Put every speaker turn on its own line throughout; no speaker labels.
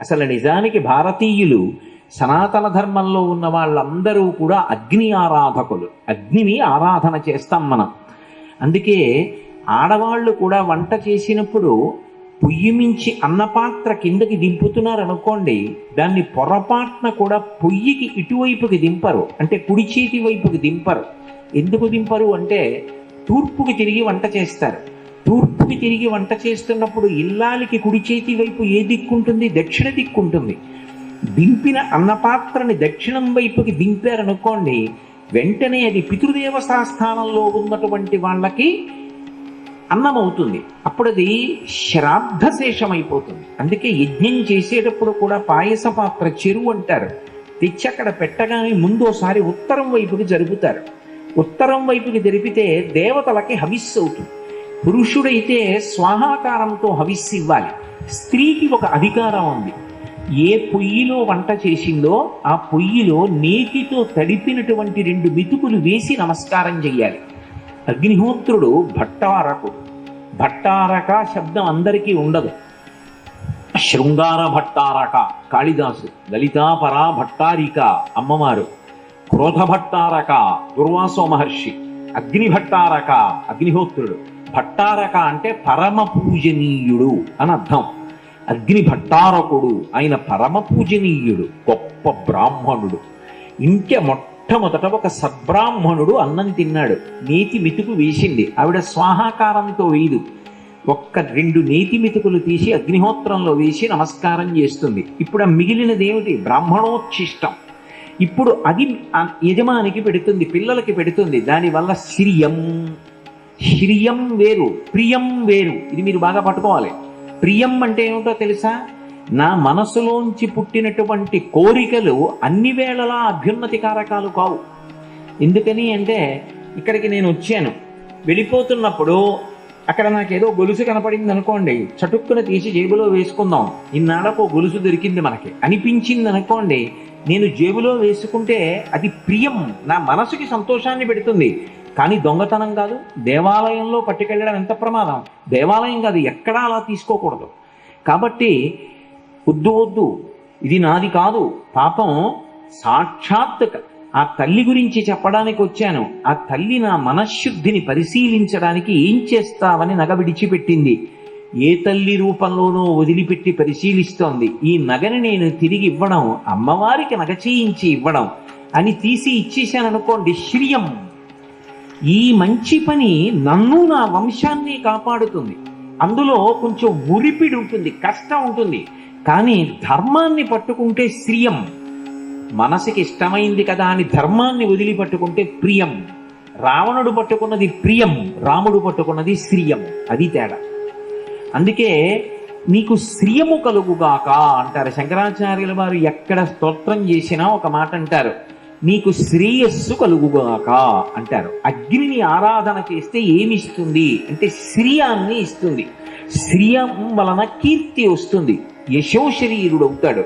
అసలు నిజానికి భారతీయులు సనాతన ధర్మంలో ఉన్న వాళ్ళందరూ కూడా అగ్ని ఆరాధకులు. అగ్నిని ఆరాధన చేస్తాం మనం. అందుకే ఆడవాళ్ళు కూడా వంట చేసినప్పుడు పొయ్యి మించి అన్నపాత్ర కిందకి దింపుతున్నారు అనుకోండి దాన్ని పొరపాటున కూడా పొయ్యికి ఇటువైపుకి దింపరు. అంటే కుడి చేతి వైపుకి దింపరు. ఎందుకు దింపరు అంటే తూర్పుకి తిరిగి వంట చేస్తారు. తూర్పుకి తిరిగి వంట చేస్తున్నప్పుడు ఇల్లాలికి కుడి చేతి వైపు ఏ దిక్కుంటుంది? దక్షిణ దిక్కుంటుంది. దింపిన అన్నపాత్రని దక్షిణం వైపుకి దింపారనుకోండి వెంటనే అది పితృదేవతా స్థానంలో ఉన్నటువంటి వాళ్ళకి అన్నం అవుతుంది అప్పుడు అది శ్రాద్ధశేషం అయిపోతుంది అందుకే యజ్ఞం చేసేటప్పుడు కూడా పాయస పాత్ర చెరువు అంటారు. తెచ్చి అక్కడ పెట్టగానే ముందు ఒకసారి ఉత్తరం వైపుకి జరుపుతారు. ఉత్తరం వైపుకి జరిపితే దేవతలకి హవిస్సు అవుతుంది పురుషుడైతే స్వాహాకారంతో హవిస్సు ఇవ్వాలి. స్త్రీకి ఒక అధికారం ఉంది. ఏ పొయ్యిలో వంట చేసిందో ఆ పొయ్యిలో నేతితో తడిపినటువంటి రెండు మితుకులు వేసి నమస్కారం చెయ్యాలి. అగ్నిహోత్రుడు భట్టారకు భట్టారక శబ్దం అందరికీ ఉండదు. శృంగార భట్టారక కాళిదాసు లలితాపరా భట్టారిక అమ్మవారు క్రోధ భట్టారక దుర్వాసో మహర్షి అగ్ని భట్టారక అగ్నిహోత్రుడు. భట్టారక అంటే పరమ పూజనీయుడు అని అర్థం. అగ్ని భట్టారకుడు ఆయన పరమ పూజనీయుడు గొప్ప బ్రాహ్మణుడు. ఇంకే మొట్టమొదట ఒక సద్బ్రాహ్మణుడు అన్నం తిన్నాడు. నేతి మితుకు వేసింది. ఆవిడ స్వాహాకారంతో వేయదు ఒక్క రెండు నేతి మితుకులు తీసి అగ్నిహోత్రంలో వేసి నమస్కారం చేస్తుంది. ఇప్పుడు ఆ మిగిలినది ఏమిటి బ్రాహ్మణోచ్ఛిష్టం. ఇప్పుడు అది యజమానికి పెడుతుంది పిల్లలకి పెడుతుంది. దానివల్ల సిరియం. హిరియం వేరు ప్రియం వేరు. ఇది మీరు బాగా పట్టుకోవాలి. ప్రియం అంటే ఏమిటో తెలుసా? నా మనసులోంచి పుట్టినటువంటి కోరికలు అన్ని వేళలా అభ్యున్నతి కారకాలు కావు. ఎందుకని అంటే ఇక్కడికి నేను వచ్చాను. వెళ్ళిపోతున్నప్పుడు అక్కడ నాకు ఏదో గొలుసు కనపడింది అనుకోండి చటుక్కున తీసి జేబులో వేసుకుందాం. ఇన్నాళ్ళకు గొలుసు దొరికింది మనకి. అనిపించింది అనుకోండి నేను జేబులో వేసుకుంటే అది ప్రియం నా మనసుకి సంతోషాన్ని పెడుతుంది. కానీ దొంగతనం కాదు. దేవాలయంలో పట్టుకెళ్ళడం ఎంత ప్రమాదం? దేవాలయం కాదు ఎక్కడా అలా తీసుకోకూడదు. కాబట్టి వద్దు వద్దు. ఇది నాది కాదు. పాపం సాక్షాత్ ఆ తల్లి గురించి చెప్పడానికి వచ్చాను. ఆ తల్లి నా మనశ్శుద్ధిని పరిశీలించడానికి ఏం చేస్తావని నగ విడిచిపెట్టింది. ఏ తల్లి రూపంలోనో వదిలిపెట్టి పరిశీలిస్తోంది. ఈ నగని నేను తిరిగి ఇవ్వడం అమ్మవారికి నగ చేయించి ఇవ్వడం అని తీసి ఇచ్చేశాను అనుకోండి శ్రియం. ఈ మంచి పని నన్ను నా వంశాన్ని కాపాడుతుంది. అందులో కొంచెం ఉరిపిడి ఉంటుంది కష్టం ఉంటుంది. కానీ ధర్మాన్ని పట్టుకుంటే శ్రియం. మనసుకి ఇష్టమైంది కదా అని ధర్మాన్ని వదిలి పట్టుకుంటే ప్రియం. రావణుడు పట్టుకున్నది ప్రియం రాముడు పట్టుకున్నది శ్రియం. అది తేడా. అందుకే నీకు శ్రియము కలుగుగాక అంటారు. శంకరాచార్యుల వారు ఎక్కడ స్తోత్రం చేసినా ఒక మాట అంటారు. నీకు శ్రేయస్సు కలుగుగాక అంటారు. అగ్నిని ఆరాధన చేస్తే ఏమి ఇస్తుంది అంటే శ్రియాన్ని ఇస్తుంది. శ్రియం వలన కీర్తి వస్తుంది. యశోశరీరుడు అవుతాడు.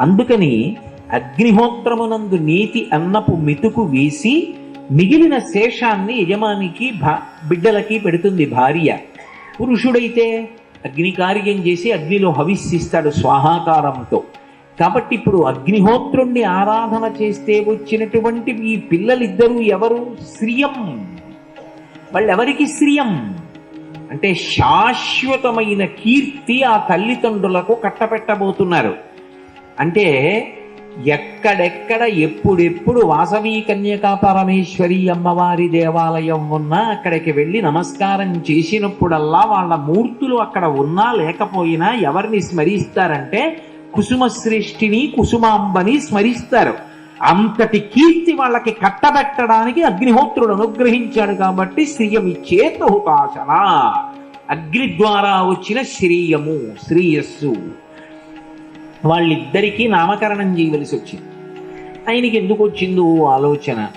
అందుకని అగ్నిహోత్రమునందు నీతి అన్నపు మెతుకు వేసి మిగిలిన శేషాన్ని యజమానికి భా బిడ్డలకి పెడుతుంది భార్య. పురుషుడైతే అగ్ని కార్యం చేసి అగ్నిలో హవిస్సిస్తాడు స్వాహాకారంతో. కాబట్టి ఇప్పుడు అగ్నిహోత్రుణ్ణి ఆరాధన చేస్తే వచ్చినటువంటి ఈ పిల్లలిద్దరూ ఎవరు? శ్రియం వాళ్ళెవరికి శ్రియం అంటే శాశ్వతమైన కీర్తి ఆ తల్లిదండ్రులకు కట్టపెట్టబోతున్నారు అంటే ఎక్కడెక్కడ ఎప్పుడెప్పుడు వాసవి కన్యకా పరమేశ్వరి అమ్మవారి దేవాలయం ఉన్నా అక్కడికి వెళ్ళి నమస్కారం చేసినప్పుడల్లా వాళ్ళ మూర్తులు అక్కడ ఉన్నా లేకపోయినా ఎవరిని స్మరిస్తారంటే కుసుమశ్రేష్ఠిని కుసుమాంబని స్మరిస్తారు. అంతటి కీర్తి వాళ్ళకి కట్టబెట్టడానికి అగ్నిహోత్రుడు అనుగ్రహించాడు కాబట్టి శ్రీయమిచ్చే తహుకాశన అగ్ని ద్వారా వచ్చిన శ్రీయము శ్రీయస్సు. వాళ్ళిద్దరికీ నామకరణం చేయవలసి వచ్చింది. ఆయనకి ఎందుకు వచ్చిందో ఆలోచన.